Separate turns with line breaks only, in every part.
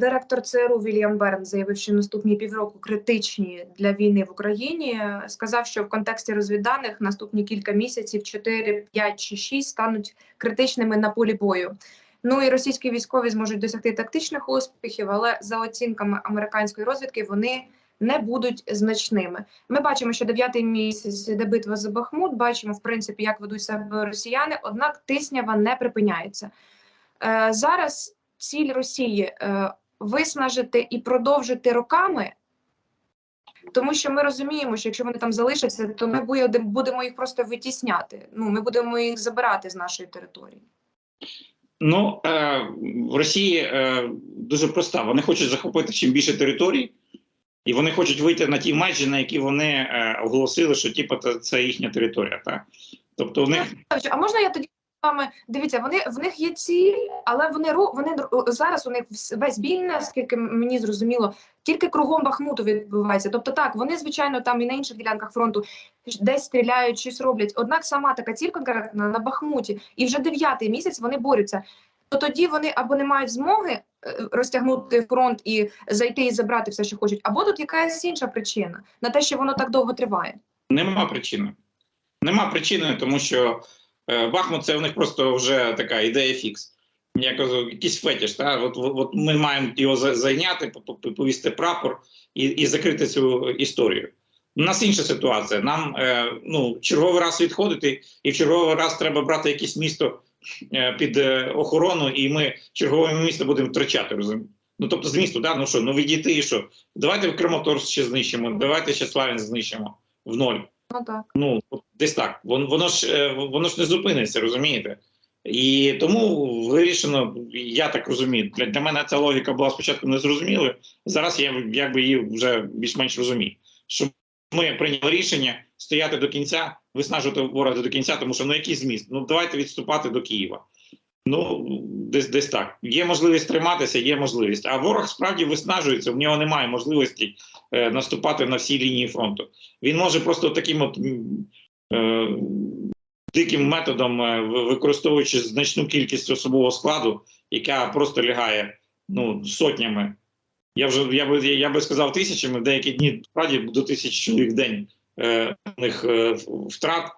Директор ЦРУ Вільям Берн заявив, що наступні півроку критичні для війни в Україні. Сказав, що в контексті розвідданих наступні кілька місяців 4, 5 чи 6 стануть критичними на полі бою. Ну і російські військові зможуть досягти тактичних успіхів, але за оцінками американської розвідки вони не будуть значними. Ми бачимо, що дев'ятий місяць іде битва за Бахмут. Бачимо, в принципі, як ведуть себе росіяни. Однак тиснява не припиняється. Е, зараз ціль Росії е, виснажити і продовжити роками. Тому що ми розуміємо, що якщо вони там залишаться, то ми будемо їх просто витісняти. Ну, ми будемо їх забирати з нашої території.
Ну е, в Росії е, дуже проста. Вони хочуть захопити чим більше територій, і вони хочуть вийти на ті межі, на які вони е, оголосили, що типу, це- їхня територія. Так? Тобто в них
А можна я тоді дивіться, вони в них є ціль, але вони вони зараз у них весь бій, наскільки мені зрозуміло, тільки кругом Бахмуту відбувається. Тобто, так вони звичайно там і на інших ділянках фронту десь стріляють, щось роблять. Однак сама така ціль конкретна на Бахмуті, і вже дев'ятий місяць вони борються. То тоді вони або не мають змоги е, розтягнути фронт і зайти і забрати все, що хочуть, або тут якась інша причина на те, що воно так довго триває.
нема причини. Нема причини, тому що Бахмут це в них просто вже така ідея фікс. Я кажу, якийсь фетіш. Та? От, от, ми маємо його зайняти, по- по- повісти прапор і, і закрити цю історію. У нас інша ситуація. Нам е, ну, черговий раз відходити, і в черговий раз треба брати якесь місто е, під е, охорону, і ми чергове місто будемо втрачати. Розумієте? Ну тобто з місту, да? ну що, ну відійти і що? Давайте в Краматорськ ще знищимо, давайте ще Славянськ знищимо в ноль.
Ну так.
Ну десь так. Воно, воно ж е, воно ж не зупиниться, розумієте? І тому вирішено, я так розумію. Для, для мене ця логіка була спочатку незрозумілою. Зараз я якби її вже більш-менш розумію. Що ми прийняли рішення стояти до кінця, виснажувати ворога до кінця, тому що ну який зміст? Ну давайте відступати до Києва. Ну, десь десь так. Є можливість триматися, є можливість. А ворог справді виснажується, в нього немає можливості е, наступати на всі лінії фронту. Він може просто таким от е, диким методом, е, використовуючи значну кількість особового складу, яка просто лягає ну, сотнями. Я вже я би я би сказав тисячами, деякі дні справді до тисячі чоловік в день е, них е, втрат.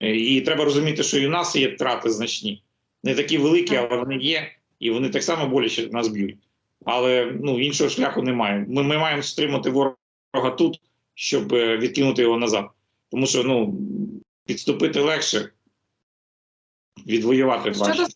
І треба розуміти, що і у нас є втрати значні, не такі великі, але вони є, і вони так само боляче нас б'ють. Але ну іншого шляху немає. Ми, ми маємо стримати ворога тут, щоб е, відкинути його назад. Тому що ну підступити легше, відвоювати важче.